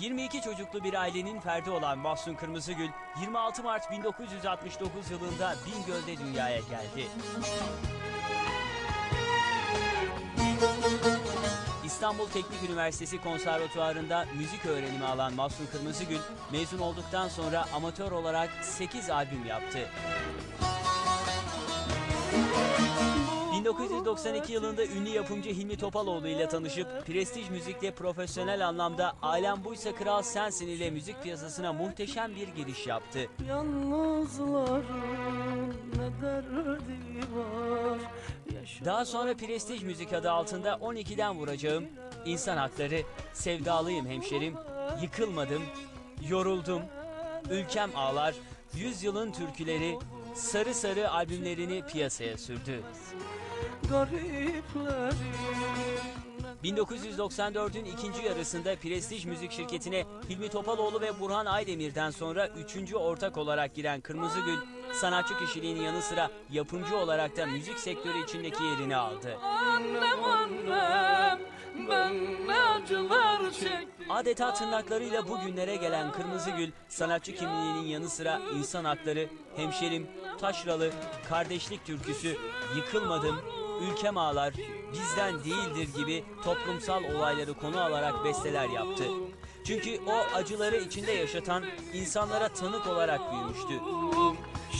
22 çocuklu bir ailenin ferdi olan Mahsun Kırmızıgül 26 Mart 1969 yılında Bingöl'de dünyaya geldi. İstanbul Teknik Üniversitesi Konservatuvarı'nda müzik öğrenimi alan Mahsun Kırmızıgül mezun olduktan sonra amatör olarak 8 albüm yaptı. 1992 yılında ünlü yapımcı Hilmi Topaloğlu ile tanışıp prestij müzikte profesyonel anlamda Alem Buysa Kral Sensin ile müzik piyasasına muhteşem bir giriş yaptı. Yalnızların ne derdi var Yaşa- Daha sonra prestij müzik adı altında 12'den vuracağım, İnsan Hakları, Sevdalıyım Hemşerim, Yıkılmadım, Yoruldum, Ülkem Ağlar, Yüzyılın Türküleri, Sarı Sarı albümlerini piyasaya sürdü. Gariplerin 1994'ün ikinci yarısında prestij müzik şirketine Hilmi Topaloğlu ve Burhan Aydemir'den sonra üçüncü ortak olarak giren Kırmızıgül, sanatçı kişiliğinin yanı sıra yapımcı olarak da müzik sektörü içindeki yerini aldı. Annem annem ben ne acılar çektim Adeta tırnaklarıyla bugünlere gelen Kırmızıgül, sanatçı kimliğinin yanı sıra insan hakları, hemşerim, taşralı, kardeşlik türküsü, yıkılmadım, ülkem ağlar, bizden değildir gibi toplumsal olayları konu alarak besteler yaptı. Çünkü o acıları içinde yaşatan insanlara tanık olarak büyümüştü.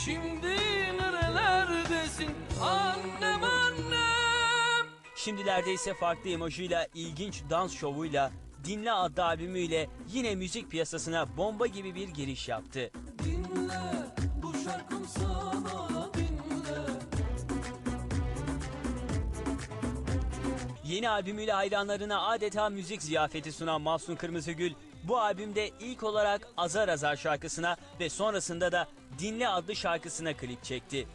Şimdi nerelerdesin annem annem Şimdilerde ise farklı emojuyla, ilginç dans şovuyla, Dinle adlı albümüyle yine müzik piyasasına bomba gibi bir giriş yaptı. Dinle Yeni albümüyle hayranlarına adeta müzik ziyafeti sunan Mahsun Kırmızıgül, bu albümde ilk olarak Azar Azar şarkısına ve sonrasında da Dinle adlı şarkısına klip çekti.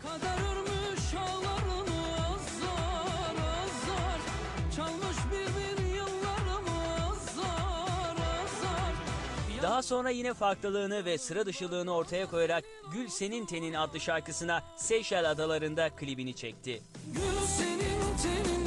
Daha sonra yine farklılığını ve sıra dışılığını ortaya koyarak Gül Senin Tenin adlı şarkısına Seyşel Adaları'nda klibini çekti. Gül senin tenin